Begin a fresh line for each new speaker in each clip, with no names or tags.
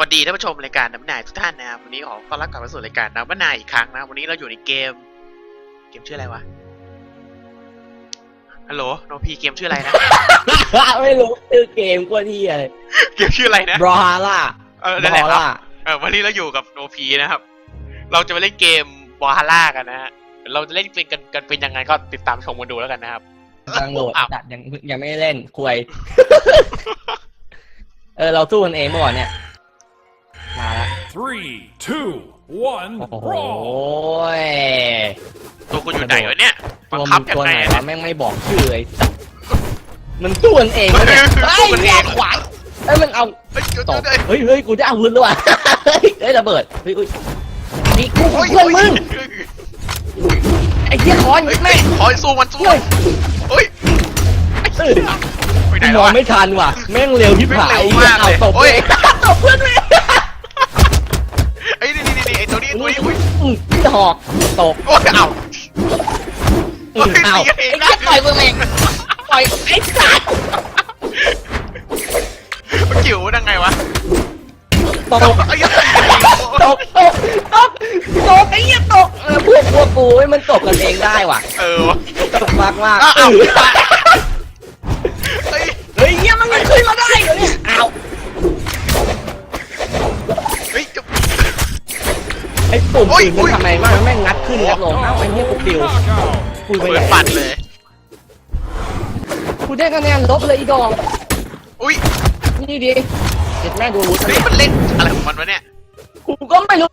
สวัสดีท่านผู้ชมรายการน้ำนายทุกท่านนะครับวันนี้ขอต้อนรับกลับมาสู่รายการน้ำนายอีกครั้งนะวันนี้เราอยู่ในเกม เกมชื่ออะไรวะฮัลโหลโนพีเกมชื่ออะไรนะ
ไม่รู้ชื่อเกมกว่าที่อะไร
เกมชื่ออะไรนะ
บรอฮาร่า
เออบ
ร
นั่น
อ
แหละ
ฮา
ครับ
ร่า
เออวันนี้เราอยู่กับโนพีนะครับ เราจะมาเล่นเกมบอฮาร่ากันนะฮะเราจะเล่นเป็นกันกันเป็นยังไงก็ติดตามชมกันดูแล้วกันนะครับ
กำลังโหลด
อ้าว
จัดยังยังไม่ได้เล่นควย เออ เราสู้กันเองเมื่อวานเนี่ย มาละ
Three, two, one,
โอ้โห
brawl!
ตัวคุณอยู่ไหนวะเนี่ยบั
ตั
ง
ว
คั
มั
บ
น
ยัง
ตัว
ไง
ไหน
อะเนี่
วะ
ย
แม่งไม่บอกชื่อเลยมันสู้กันเองวะเนี่ย
สู้
เฮ้ย
กันเอง
แย่ขวางเอ้ยมันเอา
เฮ้ยเดี๋ยว
ตบ
เดี๋ยว
เฮ้ยเฮ้ยกูได้อาวุธแล้วว่ะเฮ้ยเฮ้ยระเบิดเฮ้ยอุ้ยนี่กู
โอ้ย
เพื่อนมึง
เฮ้ย
ไอ้เหี้ยคอน
เฮ้ย
แม่
ขอให้สู้มันสู้
เฮ้ย
เฮ้ย
เออ
ไปไหน
ม
แล้ว
อง
วะ
ไม่ทันว่ะแม่งเร็วที่ผาย
แม่งเร็วมาก
เอา
เลย
ตบ
โอ้ย
เลยตบเพื่อนเลย
ไอ้ยนี่นี่นี่ไอ้ ตัวนี้ไอ้ตัวนี้อุ้ย
อืมดอกตบ
โอ้ยเอา
อืมเอา
เฮ้
ไอ้
ย
เหี้ยปล่อยมือเองปล่อยไอ้สัตว์
มันจิ๋วยังไงวะ
ตบ
ไอ้ยั
ตบตบตบตบไอ้เหี้ยตบเออพวกพวกกูให้มันตบกันเองได้ว่ะ
เออวะ
ตบมากมาก
อ้าว
เอ
อ้าว
อ
เฮ้ย
เฮ้ยเหี้ยมันยังขึ้นมาได้เหรอ ไอ้ปุ่ม
โอ้ย
อื่น
โอ้
มัน
ย
ทำไมบ้างแม่งงัดขึ้นงัดลงเอ้าไอ้เหี้ยกูปิว
Knockout!
กูไป
เปิ
ไห
ด
น
ปัดเลย
กูได้คะแนนลบเลยอีดอก
อุ้ย
นี่ดิเจ็ดแม่ดูอาวุธ
เฮ้ยมันเล่นอะไรของมันวะเนี่ย
กูก็ไม่รู้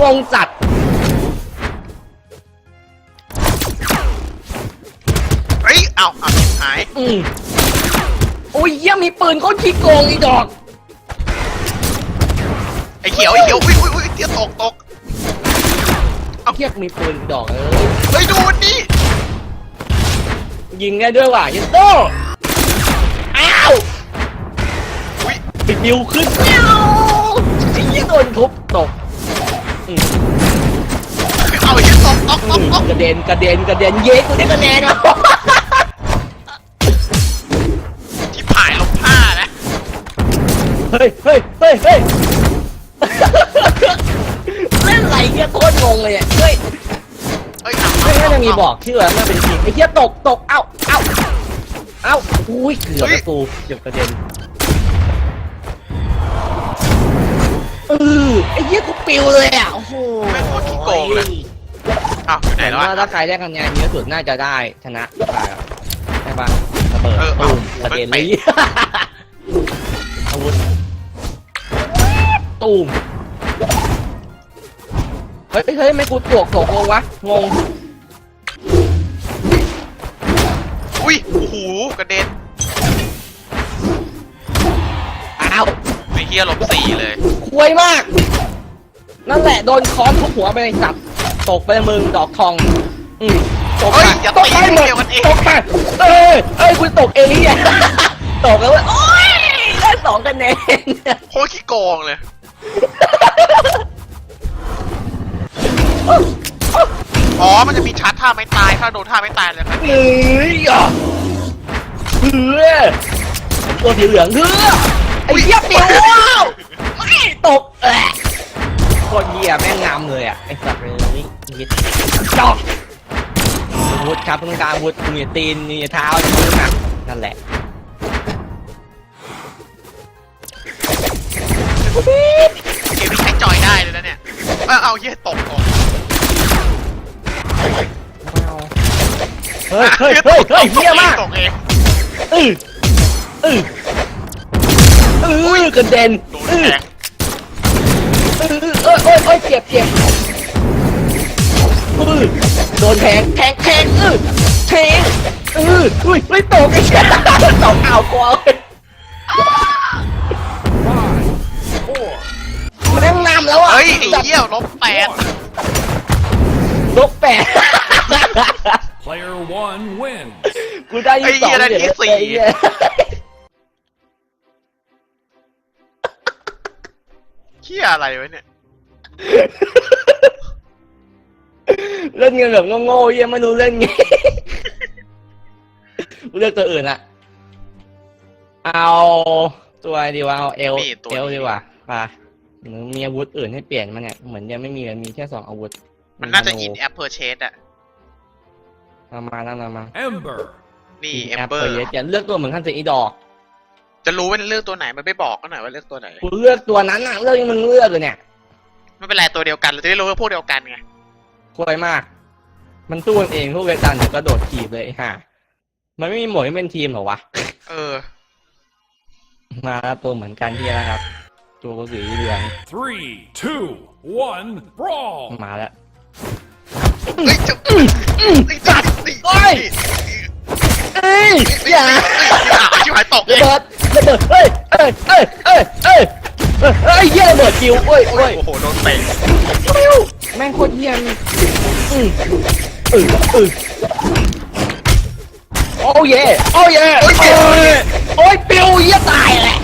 งงจัด
เฮ้ย เอาเอาชิบหาย
อืมโอ้ยเยี่ยมีปืนโคตรขี้โกงอีดอก
ไอ้เขียวไอ้เขียวอุ้ยอุ้ยอุ้ย เตี้ยตกตก
เทียบมีปืนอีดอกเอ้ย
เฮ้ยดูมันดิ
ยิงได้ด้วยว่ะยันโต้อ้าว
อุ้ย
ปิดดิวขึ้นเอ้าไอ้เหี้ยโดนทุบตกอืม
เอาไอ้เหี้ยตกตกต
อื
ก
ม
ตก
กระเด็นกระเด็นกระเด็นเย้กูได้คะแนนว่ะ
ชิบหายลงผ้านะ
เฮ้ยเฮ้ยเฮ้ยเฮ้ย เล่นอะไรเงี้ยโคตรงงเลยอะเฮ้ย
เฮ้ยเอา
ไม่น่าจะมีบอกชื่อแล้วมันเป็นทีมไอ้เหี้ยตกตกเอ้าเอ้าเอ้าอุ้ยเกือบแล้วกูเกือบกระเด็นเออไอ้เหี้ยกูปิวเลยอะโอ้โห
แม่งโคตรขี้โกงเลยอ้าวอยู่ไหน
เห็น
แล้ว
ว่า
อะ
ถ้าใครได้คะแนนเยอะสุดน่าจะได้ชนะไปอะใช่ปะระเบิด
เออ
ตูม
เอา
กระเด็น
ไป
เลย อาวุธตูม เฮ้ยเฮ้ยไม่กูตกตกลงวะ งง
อุ้ย โอ้โห กระเด็น
อ้าว
ไอ้เหี้ยลบสี่เลย
ควยมาก นั่นแหละโดนค้อนทุบหัวไปเลยสัตว์ตกไปมึงดอกทอง อืมตก
เฮ้
ไป
ยอย่า
ต
ตี
กไปหมด
เดียวกันเอง
ตกไปเอ้ยเอ้ยคุณตกเองเนี่ยตกแล้วเว้ยโอ้ยได้สองคะแนน
โคตรขี้โกงเลย อ๋อ มันจะมีชาร์จท่าไม่ตาย ถ้าโดนท่าไม่ตายเลยครับ
เฮ้ยอะเฮ้ยตัวสีเหลืองเฮ้ยไอ้เหี้ยปิวว้าวไม่ตกแอะโคตรเหี้ยแม่งงามเลยอะไอ้สัตว์เลยยิดจอกอาวุธครับต้องการอาวุธมีตีนมีเท้าใช่ไหมนั่นแหละ
เกมนี้ใช้จอยได้เลยนะเนี่ย เอาเอาเหี้ยตกตก
เฮ้ยเฮ้ยเฮ้ยเฮ้ยเฮียมาก
ตกเอง
อืออืออือกระเด็น
โดน
อือ
แทง
อือเอ้ยเอ้ยเอ้ยเจ็บเจ็บอือโดนแทงแทงแทงอือแทงอืออุ้ยไม่ตกไอ้เหี้ยตกเอากวเลย มันนั่งนำแล้วอะ
เฮ้ยไอ้เหี้ยลบแปด
ลบแปด
player one wins.
กูได้ยี่สอง
ไอ้เหี้ยนาทีสี่
ไอ้เหี้ย
เหี้ยอะไรวะเนี่ย
เล่นเงินแบบโง่ๆเหี้ยังไม่รู้เล่นไงกูเลือกตัวอื่นละเอาตัวดีว่าเอาเอล
นี่ตัว
เอล
นี้
ดีกว่าป่ะ หรือมีอาวุธอื่นให้เปลี่ยนมันเนี่ยเหมือนยังไม่มีเลยมีแค่สองอาวุธ
มันน่าจะ
ธ
อินแอปเพอร์เชสอะ
เอามาแล้วเอามา
Ember.
นี่เอ
แอ
ม
ป
เบอ
เปิ
ร์
ดจะเลือกตัวเหมือนขั้นเซอีดอก
จะรู้ว่าเลือกตัวไหนมันไม่บอกก็หน่อยว่าเลือกตัวไหน
กูเลือกตัวนั้นน่ะเลือกที่มึงเลือกเลยเนี่ย
ไม่เป็นไรตัวเดียวกันเราจะได้รู้ว่าพวกเดียวกันไง
ควยมาก มันสู้กันเองพวกเวตันเดี๋ยวกระโดดถีบเลยไอ้ห่ามันไม่มีโหมดให้เป็นทีมเหรอวะ
เออ
มาแล้วตัวเหมือนกันที่นะครับ ตัวกระสือเหลือง
Three, two, one, brawl.
มาแล้ว
เฮ้ยจะเฮ้ยจัด
โอ้ยเอ้ยอย่า
ชิบหายตกเล
ระ
ย
เบิดระเบิดเอ้ยเอ้ยเอ้ยเอ้ยเอ้ยเอ้ยเอ้ยเหี้ยระเบิดคิวโอ้ยโอ้ย
โอ้โหโดนเตะ
ปิ้วแม่งโคตรเหี้ยมอืมอืออือโอ้เย่โอ้เย่โอ้ยโอ้ยปิวเหี้ยตายแหละ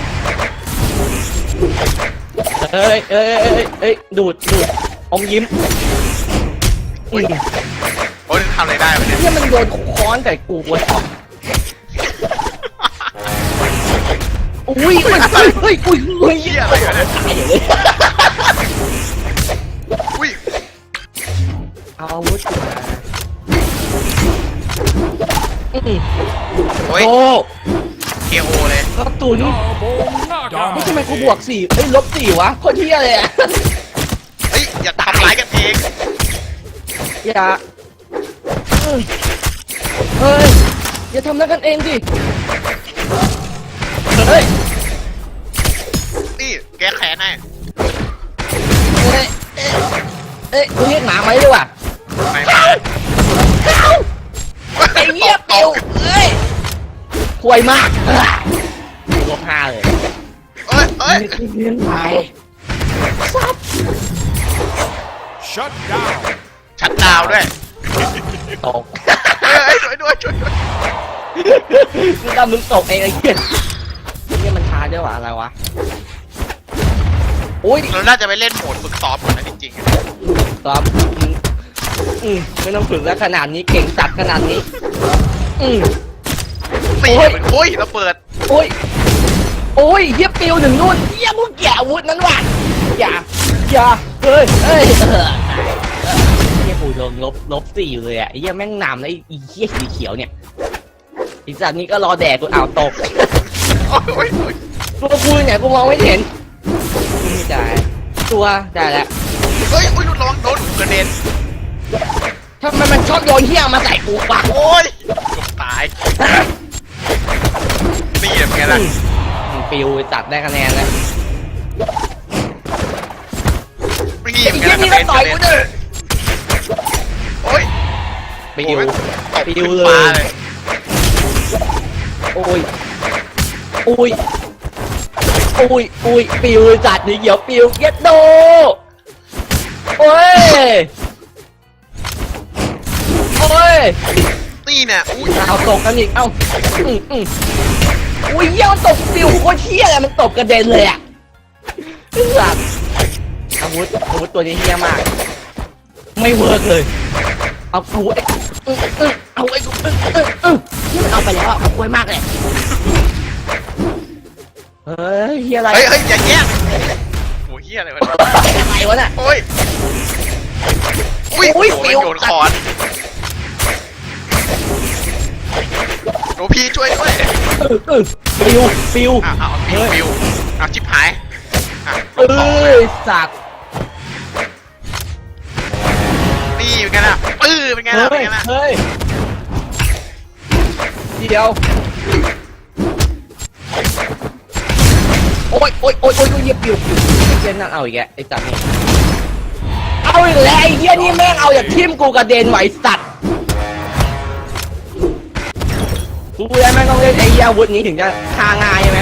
เอ้ยเอ้ยเอ้ยเอ้ยดูดดูดอมยิ้มอืม
โอ้ยทำอะไรได้วะเนี่ย
เนี่ยมันโดนค้อนแต่กูเว้ยอุ้ยอุ้ยอุ้ยอุ้ยอุ้ยอุ้ย
เหี้ยอะไรวะเนี่ย
ตายเลย
อุ้ย
เอาอาวุธมาอืม
โอ้ย
โอ้
เคโอเลย
กระตุน
Double
นี่ทำไมกู
knockout.
บวกสี่เอ้ยลบสี่วะโคตรเที่ยเลยอะ
เฮ้ย อย่าทำร้ายกันเอง
อย่าอืมเฮ้ยอย่าทำร้ายกันเองดิเฮ้ย
นี่แก้แค้นให้
เอ้ยเอ้ยเอ้ยกูเรียกหมาไหมดีกว่า
ไม่
ไอ้เหี้ย
ต
ปิว
ก
เอ้ยห่วยมากลบห้าเลย
เอ้ยเอ้ย
เลี้ยงไป
Shut down.
ชัดดาวน์ด้วย
ตก
เฮ้ยเฮ้ยช่วยด้วยช่วยด้วย
มึงทำมึงตกเองไอ้เหี้ยนี่มันช้าด้วยวะอะไรวะโอ้ย
เราน่าจะไปเล่นโหมดฝึกซ้อมก่อนนะจริงๆอะ
ตอบอืมอืมไม่ต้องฝึกแล้วขนาดนี้เก่งจัดขนาดนี้ อืม
สี่
โอ้ย
โอ้ยเราเปิด
โอ้ย โอ้ยเฮียปิวถึงนู่นเฮียมึงแกะอาวุธนั้นว่ะอย่าอย่าเฮ้ยเฮ้ยเออเฮียกูโดนลบลบสี่เลยอะไอ้เฮียแม่งนำแล้วไอ้เฮียสีเขียวเนี่ยอีสัตว์นี้ก็รอแดกกูเอาวตก
โอ้ยโอ้ยโอ้ย
ตัวกูเนี่ยกูมองไม่เห็นไม่ได้ตัวได้แล้ว
เฮ้ยโอ้ยระวังโดนกระเด็น
ทำไมมันชอบโยนเฮียมาใส่กูปะ
โอ้ยเกือบตายนี่เป็นไงล่ะ
อืมปิวตัดได้คะแนนแล้ว
นี่
ไอ้
เป็นไง
เฮีย
ล่ะ
นี่
ก
ก็
ระเด็น
ต่อยกูเด้อ
โอ้ย
ปิว
โอ้ยตบ
ปิ
ขึ้
วนเลย
ฟ้าเลย
โอ้ยโอ้ยโอ้ยโอ้ยปิวจัดนี่เหี่ยวปิวเย็ดโดโอ้ยโอ้ย
นี่เนี่ยอุ้ย
เอาตกกันอีก เอ้าอืมอืม อุ้ยเหี้ยมันตกปิวโคตรเที่ยเลยมันตกกระเด็นเลยอะสัตว์อาวุธอาวุธตัวนี้เที่ยมาก ไม่เวิร์กเลย เอาเอาไอ้อืมอืมเอาไอ้กูอืมอืมอืมนี่มันเอาไปแล้วอะเอาไว้มากเลยเฮ้ยเฮียอะไร
เฮ้ยเฮ้ยอย่าแย่งโอ้ยเฮียอะไรวะเนี่ย
อะไรวะน่ะ
โอ้ยอุ้ย
อุ้ย
โอ้
ปิ
ยวโยนคอน นพีช่วยด้วย
เออเออปิวปิว
อะเอาปิวปิวเอาชิบหายอะ
เอ้ยสัตว์
นี่เป็นไงล่ะปื้อเป็นไงล่ะ
เฮ้
เป็น
ย
ไงล่ะ
เฮ้ยทีเดียวโอ้ยโอ้ยโอ้ยโอ้ยโอ้ยเหี้ยปิวปิวไอ้เจนนั่นเอาอีกแกไอ้สัตว์นี่เอาอีกแล้วไอ้เหี้ยนี่แม่งเอาอย่างทิ่มกูกระเด็นไหวสัตว์ กูแล้วแม่งต้องเล่นไอ้เหี้ยอาวุธนี้ถึงจะฆ่าง่ายใช่ไหม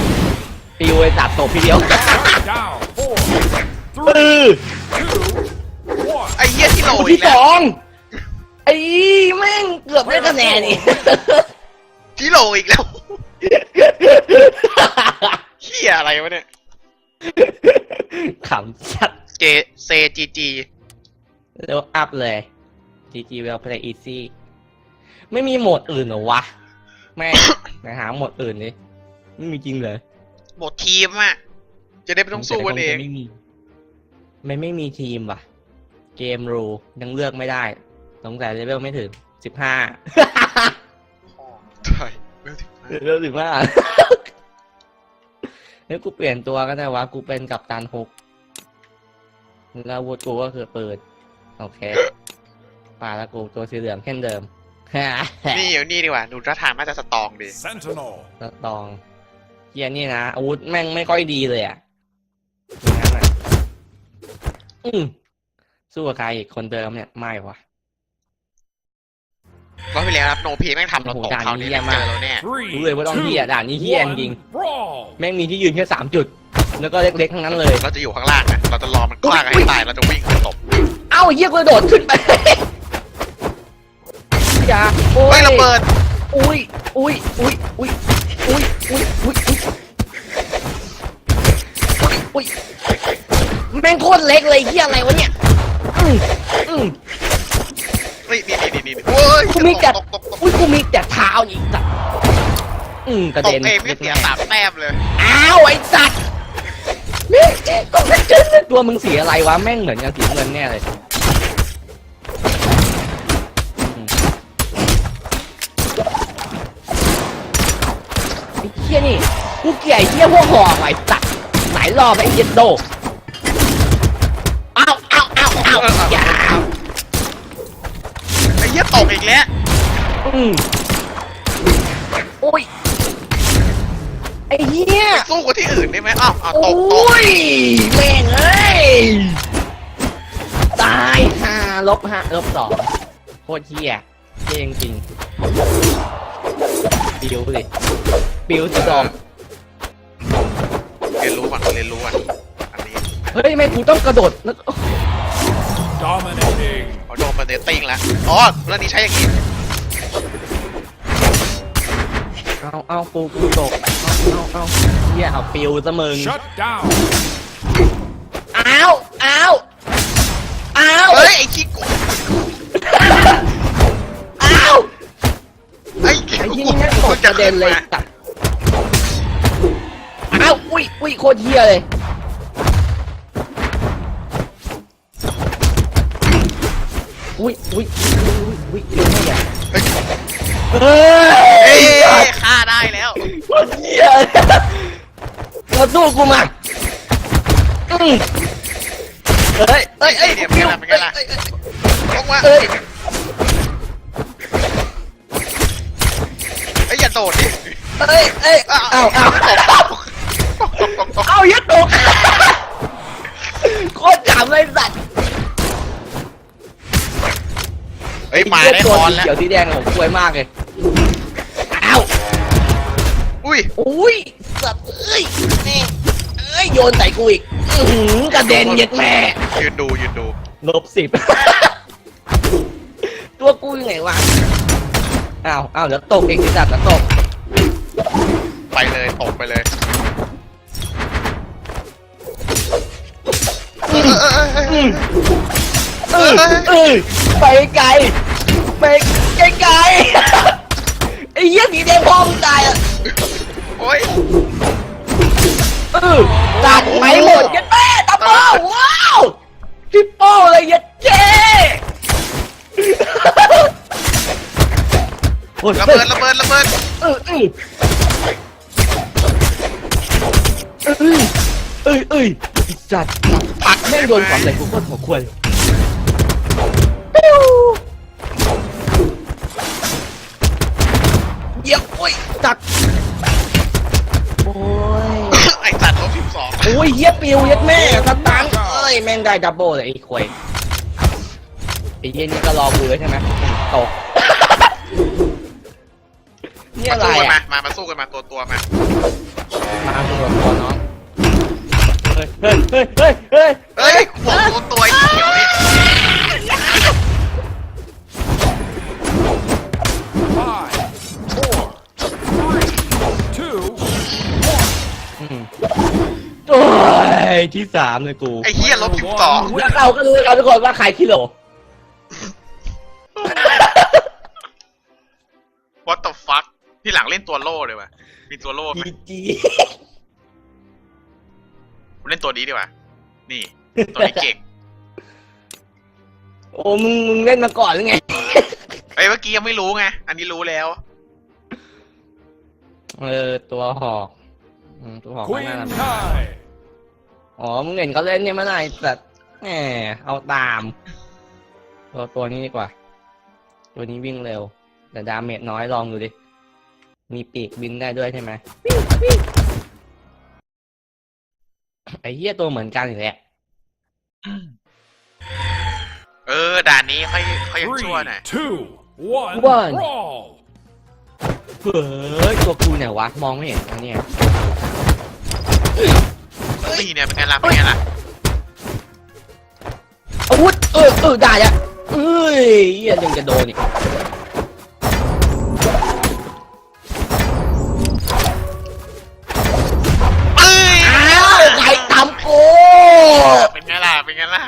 ปิวไอ้สัตว์ตบทีเดียว
Down. Four,
เอ
three,
อ
two, one.
ไอ้เหี้ยที่โหลอี
ที่
ก
ส
แล้ว
องไอ้แม่งเกือบได้คะแนนนี่
ที่โหลอีกแล้วเฮียอะไรวะเนี่ย
ขำชัด
เจเซจีจี
เร็วอัพเลย GG Well Play Easy ไม่มีโหมดอื่นเหรอวะ แม่ง ไหนหาโหมดอื่นดิไม่มีจริงเลย
โหมดทีมอะจะได้ไม่ต้องสู้กันเอง
ไม่มีมันไม่มีทีมว่ะ เกมรูยังเลือกไม่ได้สงสัยเลเวลไม่ถึงสิบห้า
ใช่ไม่ถึงนะ
เลเวลสิบห้าเฮ้ยกูเปลี่ยนตัวก็ได้วะ กูเป็นกัปตันฮุกแล้วอาวุธกูก็คือปืนโอเคป่าแล้วกูตัวสีเหลืองเช่นเดิม
นี่อยู่นี่ดีกว่าดูท่าทางน่าจะสตรองดี
Sentinel.
สตองเฮียนี่นะอาวุธแม่งไม่ค่อยดีเลยอะอย่างนั้นอะอืมสู้กับใครอีกคนเดิมเนี่ยไม่วะ
ก็ไปแล้วครับโนพีแม่งทำเราตก
โอ้โหด่าน
เขา
นี้
เนี่ย
เยี่ยม
เจ
มาก
อเราแน่
Three,
รู้เลยว่าต้องเฮีย
two,
ด่านนี้เฮียจริง
one, brawl.
แม่งมีที่ยืนแค่สามจุด แล้วก็เล็กๆทั้งนั้นเลย
เราจะอยู่ข้างล่างนะเราจะรอมันคว้างให้ตายเราจะวิ่งไปตบ
เอ้าเฮียกูกระโดดขึ้นไป อย่าโอ้
เฮ้
ย
ยระเบิด
อุ้ยอุ้ยอุ้ยอุ้ยอุ้ยอุ้ยอุ้ยอุ้ยอุ้ยแม่งโคตรเล็กเลยเฮียอะไรวะเนี่ยอืมอืม
นี่นี่นี่นี่นี่โอ้ย
กูมีจัด
ตกตกตก
อุ้ยกูมีแต่เท้าอีกสัตว์อืมกระ
ตก
เด็น
เองไม่เสียสามแต้มเลย
อ้าวไอ้สัตว์แม่งเจ๊ก็ไม่เจอตัวมึงสีอะไรวะแม่งเหมือนกันสีเงินแน่เลย กูเกลียดไอ้เหี้ยพวกหอกไอ้สัตว์หลายรอบไอ้เหี้ยโดอ้าวอ้าวอ้าวอ้าวอย่า
ไอ้เหี้ยตกอีกแล้ว
อืมโอ้ยไอ้เหี้ย
สู้กับที่อื่นได้ไหมอ้าวอ้าว
โอ
ตกตก้
ยแม่งเอ้ยตายห้าลบห้าลบสองโคตรเหี้ยเหี้ยจริงๆปิวสิปิวสุดดอก
เรียนรู้ ก่อนเรียนรู้ก่อนอันนี้
เฮ้ยไม่กูต้องกระโดดแล้ว
Dominating.
เขาโดนมาเดตติ้งแล้วอ๋อแล้วนี้ใช้อย่างนี้
เอาเอากูกูตกเอาเอาเอาเหี้ยเอาปิวซะมึง
Shut down.
เอาเอาเอา
เฮ้ยไอ้ขี้โกง
เอา
ไอ้ขี้
ไอ้
โก
ที่
ง
นี่แม่งตกกระเด็นเลยตัดเอาอุ้ยอุ้ยโคตรเหี้ยเลยอุ้ยอุ้ยอุ้ยอุ้ยอุ้ยไม่ใหญ่
เฮ้ย
เฮ้
เอ้
ย
ยฆ่าได้แล้ว
โคตรเหี้ยมาสู้กูมาอืมเฮ้ยเฮ้ยเฮ้ย
เนี่ยเป็นไงล่ะเป็นไงล่ะลงมา
เฮ้ย
ไอ้ยอย่าโดดดิ
เฮ้ยเฮ้ย
อ้าว
อ้าวอ้าว
ตกตกตกตกตกตก
เอายัดตกโคตรจำเลยสัตว์
เฮ้ยมาได้คอนแล้ว
เขียวสีแดงผมสวยมากเลยอ้าว
อุ้ย
อุ้ยสัตว์เอ้ยนี่เอ้ยโยนใส่กูอีกอื้อหือกระเด็นเย็ดแม่
ยืนดูยืนดู
ลบสิบ ตัวกูอยู่ไหนวะอ้าวอ้าวเดี๋ยวตกเองสิสัตว์แล้วตก
ไปเลยตกไปเลย เออเออเออ
อืมอืมไปไกลไปไกลไกลๆไอ้เหี้ยสีแดงพ่อมึงตายอะ
โอ้ย
เออตัดไปหมดยัดแม่ตับเบิ้ลว้าวทิปโป้เลยยัดเจ้โอ้ย
ระเบิดระเบิดระเบิด
เออเออเออเออเออจัด
ผัก
แม่งโดนความใส่กูโคตรหัวควรปิ้วเดี๋ยวโอ้ยจัดโอ้ย
ไอ้สัตว์ลบสิบสอง
โอ้ยเฮียปิวเฮียแม่สตังค์เอ้ยแม่งได้ดับเบิลเลยไอ้ควยไอ้เฮียนี่ก็รอกูเลยใช่ไหมตกนี่
มา
อะไร
สู้กันมา
อะ
มา มาสู้กันมาตัวตัวมา
มาตัวตัวน้องเฮ้ยเฮ้ยเฮ้ยเฮ้ยเฮ้ย
เฮ้ยหัวตัวตัวเขียวดิ
Five, four, three, two,
อืมโอ้ยที่สามเลยกู
ไอ้เหี้ยลบสิบสอง
แล้วเราก็รู้กันทุกคนว่าใครที่โหล
what the fuck ที่หลังเล่นตัวโล่เลยวะมีตัวโล่ไหม
จีจี
เล่นตัวนี้ดีกว่า นี่ ตัวนี้เก่ง
โอ้มึงมึงเล่นมาก่อนหรือไง
เอ้ยเมื่อกี้ยังไม่รู้ไง อันนี้รู้แล้ว
เออ ตัวหอกอืมตัวหอกข้างห
Queen
น้า
tie.
อ๋อ มึงเห็นเขาเล่นเนี่ยเมื่อไหร่แต่แหมเอาตามตัวตัวนี้ดีกว่า ตัวนี้วิ่งเร็ว แต่ดาเมจน้อยลองดูดิ มีปีกบินได้ด้วยใช่ไหมวิ่งวิ่ง ไอ้เหี้ยตัวเหมือนกันอีกแหละ
เออด่านนี้ค่อยค่อยยัง
Three,
ชั่วหน่อย
two, one,
One.
brawl.
เฮ้ยตัวกูเนี่ยวะ มองไม่เห็นอันเนี้ย
นี่เนี่ยเป็นไงล่ะเป็นไงล่ะ
อาวุธเออเออได้อะเอ้ยเหี้ยยังจะโดนอีก ใครทำกู
เป็นไงล่ะ เป็นไงล่ะ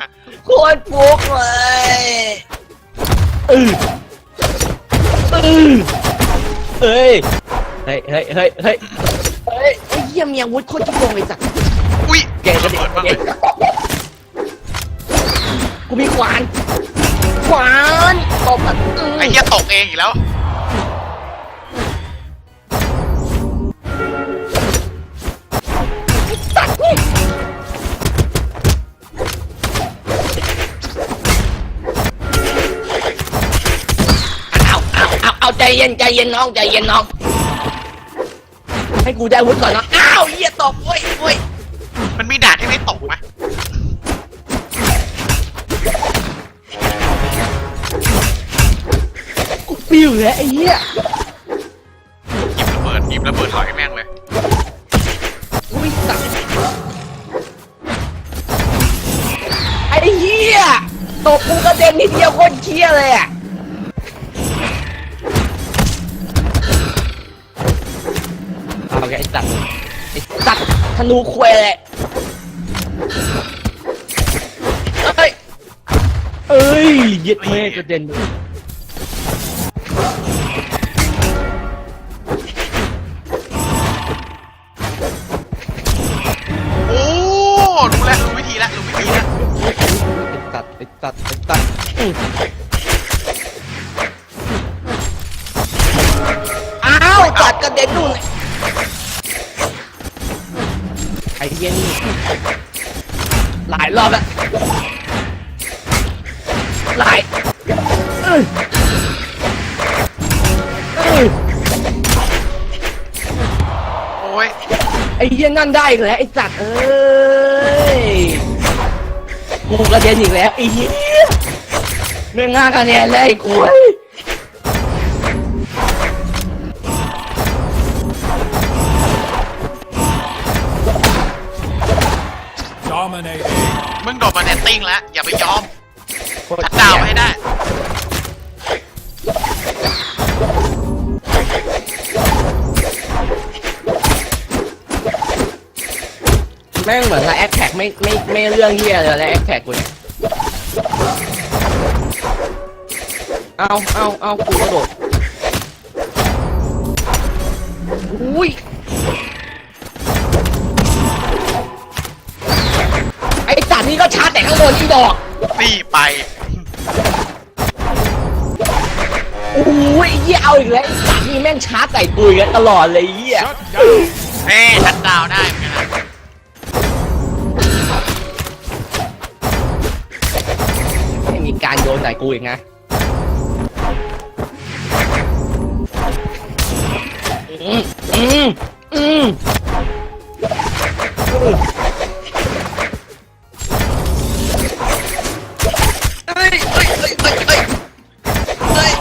โคตรฟุกเลยเออเออเฮ้ย เฮ้ย เฮ้ย เฮ้ย เฮ้ยเฮ้ยไอ้เหี้ยมีอาวุธโคตรจิ๊กโกงเลยสัก
อุ้ย
เก่งกระเด็
เปิ
น
ดบ้าง
เก่
เล
ง
ย
กูมีขวาน ขวานตบอะอื้อ
ไอ้เหี้ยตกเองอีกแล้ว
เอาเอาใจเย็นใจเย็นน้องใจเย็นน้อง ให้กูได้อาวุธก่อนนะอ้าวเหี้ยตกโอ้ยโอ้ย
มันมีด่านที่ไม่ตกไหม
กูปิวแล้วไอ้เหี้ย
หยิบระเบิดหยิบระเบิดถอยแม่งเลย
อุ้ยสัตว์ไอ้เหี้ยตกกูกระเด็นนิดเดียวโคตรเชี่ยเลยอะ แกไอ้สัตว์ไอ้สัตว์ธนูควยเลยเอ้ยเอ้ยเย็ดแม่กระเด็น ไอ้เหี้ยนั่นได้อีกแล้วไอ้สัตว์เอ้ยกูกระเด็นอีกแล้วไอ้เหี้ยเรื่องง่าคะแนนเลยไอ้กูเอ้ย
Dominating.
มึงโดดมาเนตติ้งแล้ว อย่าไปยอม
โคตร
ชัดดาวน์ให้ได้
ม่งเหมือนกับแอคแท็กไม่ไม่ไม่เรื่องเหี้ยเลยแล้วแอคแท็กกูเนี่ยเอาเอาเอากูกระโดดอุ้ยไอ้สัตว์นี่ก็ชาร์จแต่ข้างบนอีดอก
นี่ไป
โอ้ยไอ้เหี้ยเอาอีกแล้วไอ้สัตว์นี่แม่งชาร์จใส่กูอีกแล้วตลอดเลยไอ้เหี้ย
Shut down.
เฮ้ชัดดาวน์ได้
ใส่กูอีกนะอืมอืมอืมเอ้ยเอ้ยเอ้ยเอ้ยเอ้ยเอ้ยเอ้ย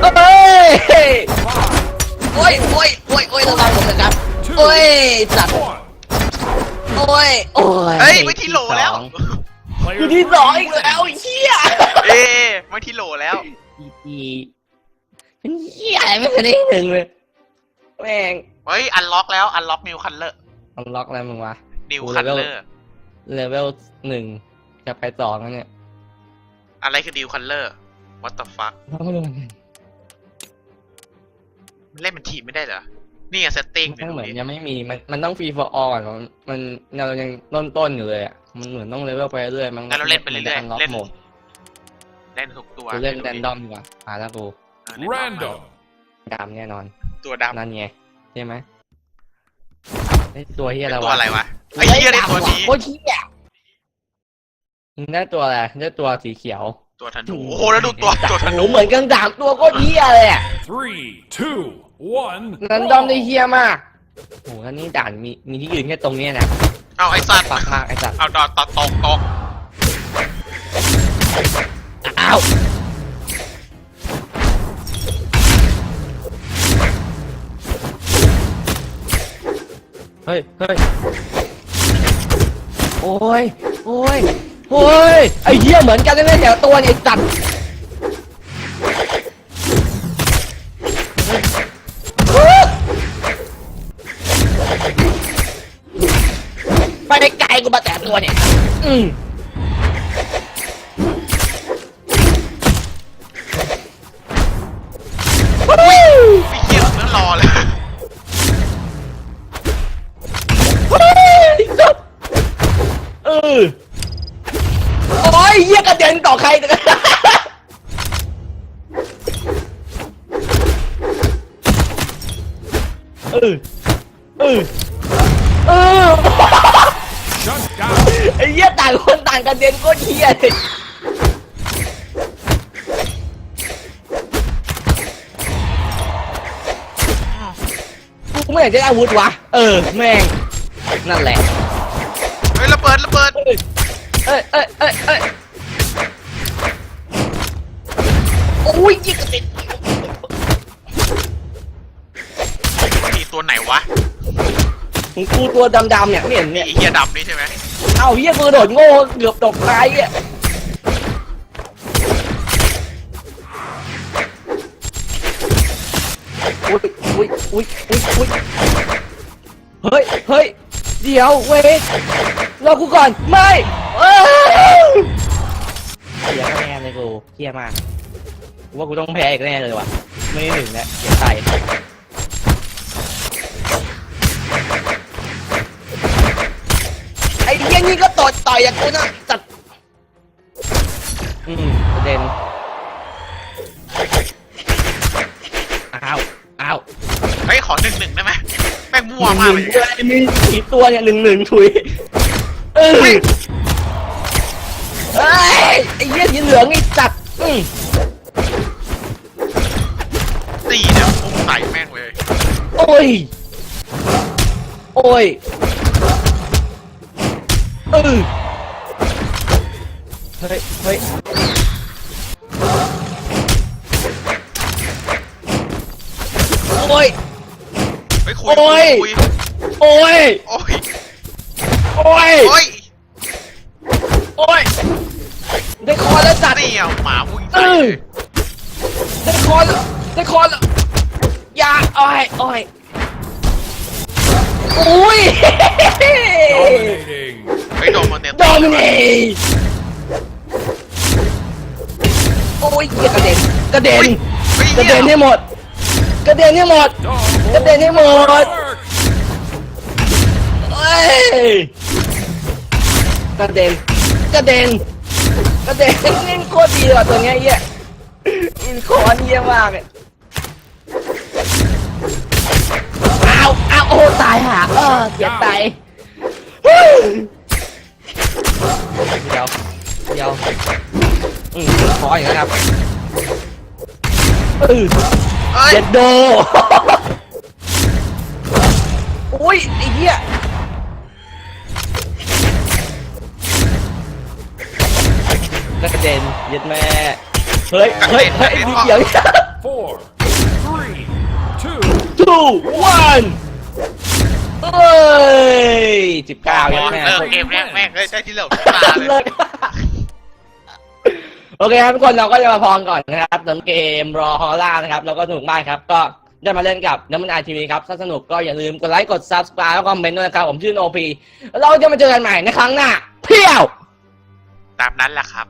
เอ้ยเอ้ย โอ้ยโอ้ยโอ้ยโอ้ยระวังผมนะครับโอ้ยสัตว์
One.
โอ้ยโอ้ย
เฮ้ยไม่ที่โหลแล้ว
Player
อยู่ที่สองอีกแล้วไอ้เหี้ย
เอ้ไม่ที่โหลแล้ว
อีอีเป็นเหี้ยอะไรไม่เคยได้หนึ่งเลยแม่ง
เฮ้ยอันล็อกแล้วอันล็อกนิวคัลเลอร์
อันล็อกอะไรมึงวะ
นิว
โอ้
คัล
level
เลอร์
เลเวลหนึ่งจะไปสองแล้วเนี่ย
อะไรคือนิวคัลเลอร์ what the fuck มัน เล่นเป็นทีมไม่ได้เหรอ นี่ไงเซตติ้ง
มันเหมือนยังไม่มี มันมันต้องฟรีฟอร์ออก่อนมันมันเรายังต้นต้นๆอยู่เลยอะ มันเหมือนต้องเลเวลไปเรื่อยๆมัน
งั้นเราเล่นไปเรื่อย
มันจะ
ๆเล่น
unlock โหมด
เล่นทุกตัว
กูเล่นแรนดอมดีกว่าอ่าแล้วกู
เออเล่น
Random.
ดำแน่นอน
ตัวดำ
นั่นไงใช่ไหมไอ้ตัวเฮีย
เป็
อะไร
นตัว
วะ
อะไรวะไอ้เหี้ยได้ตัวนี้
โคตรเฮียมึงได้ตัวอะไรได้ตัวสีเขียว
ตัวธนูโอ้โหแล้วดูตัวตัวธ
ห
นู
นูเหมือนกันสามตัวโคตรเฮียเลยอะ
Three, two, one.
แรนดอมได้เฮียมากโอ้โหแล้วนี่ด่านมีมีที่ยืนแค่ตรงเนี้ยนะ
เอาไอ้สัตว์
ปักมากไอ้สัตว์
เอาดอตตตกตก
อ้าวเฮ้ยเฮ้ยโอ้ยโอ้ย โอ้ยไอ้เหี้ยเหมือนกันเลยแต่ละตัวเนี่ยไอ้สัตว์ไปได้ไกลกูมาแต่ตัวเนี่ย อืม
อยา
กจะได้อาวุธวะ เออ แม่ง นั่นแหละ
เฮ้ยระเบิดระเบิด
เอ้ยเอ้ยเอ้ยเอ้ยเอ้ยโอ้ยยิงกระเด็น
มีตัวไหนวะ
ของกูตัวดำๆเนี่ยไม่เห็นเนี่ย
ไอ้เหี้ยดำนี่ใช่ไหม
เอ้าเฮียมือโดดโง่เกือบตกตายอะ อุ้ยอุ้ยอุ้ยอุ้ยเฮ้ยเฮ้ยเดี๋ยวเว้ยรอกูก่อนไม่เอ้ยเสียคะแนนเลยกูเฮียมากกูว่ากูต้องแพ้อีกแน่เลยว่ะไม่ได้หนึ่งแล้วเสียใจไอ้เฮียนี่ก็ต่อยต่อยอย่างกูนะจัดอืมประเด็นอ้าวอ้าว
เฮ้ยข อหนึ่งหนึ่งได้ไหมแม่งมั่วมากเลย
มีสีตัวเนี่ยหนึ่งหนึ่งถุยเออเอ้ยไอ้เหี้ยสีเหลืองไอ้จัดอืม
ตีเนี่ยพุ่งใส่แม่งเลย
โอ้ย โอ้ยเออเฮ้ยเฮ้ยโอ้ย
เฮ้ ยคุย
โอ้ย
คุย
โอ้ย
โอ้ย
โอ้ย
โอ้ย
โอ้ย ได้คอแล้วจัด
นี่เอาหมาพุ่ง
เอ
ใส่
อได้คอแล้วได้คอแล้วอย่าโอ้ยโอ้ยอุ้ย
Dominating.
เฮ้ยโดนมันเนี่ย
โดมิเนตโอ้ยเหี้ยกระเด็นกระเด็น
เฮ้ย
กระ
เหี้
เด็
ย
นให้หมด กระเด็นให้หมด
Double
Cái tên ấy một.
work.
เอ้ยกระเด็นกระเด็นกระเด็นนี่โคตรดีว่ะตัวเนี้ยเหี้ยมันคอนเยี่ยมากเลยอ้าวอ้าวโอ้ตายห่าเออเสียตายเดี๋ยวเดี๋ยวอืมขออย่างนั้นครับ เออ
เอ้ย
เจ็ดโด อุ้ยไอ้เหี้ยกระเด็นเย็ดแม่ เฮ้ย เฮ้ย เฮ้ยมีเสียง
Four, three, two,
two one เอ้ยสิบเก้า
พ
เย็
อ
ดแม่
เลิกเกมแรกแม่งเลยได้ที่เหลือตาเลย
เลิก โอเคครับทุกคนเราก็จะมาพรก่อนนะครับสำหรับเกมรอฮอล่านะครับแล้วก็สนุกมากครับ ก็ได้มาเล่นกับน้ำมันไอทีวีครับถ้าสนุกก็อย่าลืมกดไลค์กด subscribe แล้วก็คอมเมนต์ด้วยนะครับ ผมชื่อโนพีเราจะมาเจอกันใหม่ในครั้งหน้า เพียว
ตามนั้นแหละครับ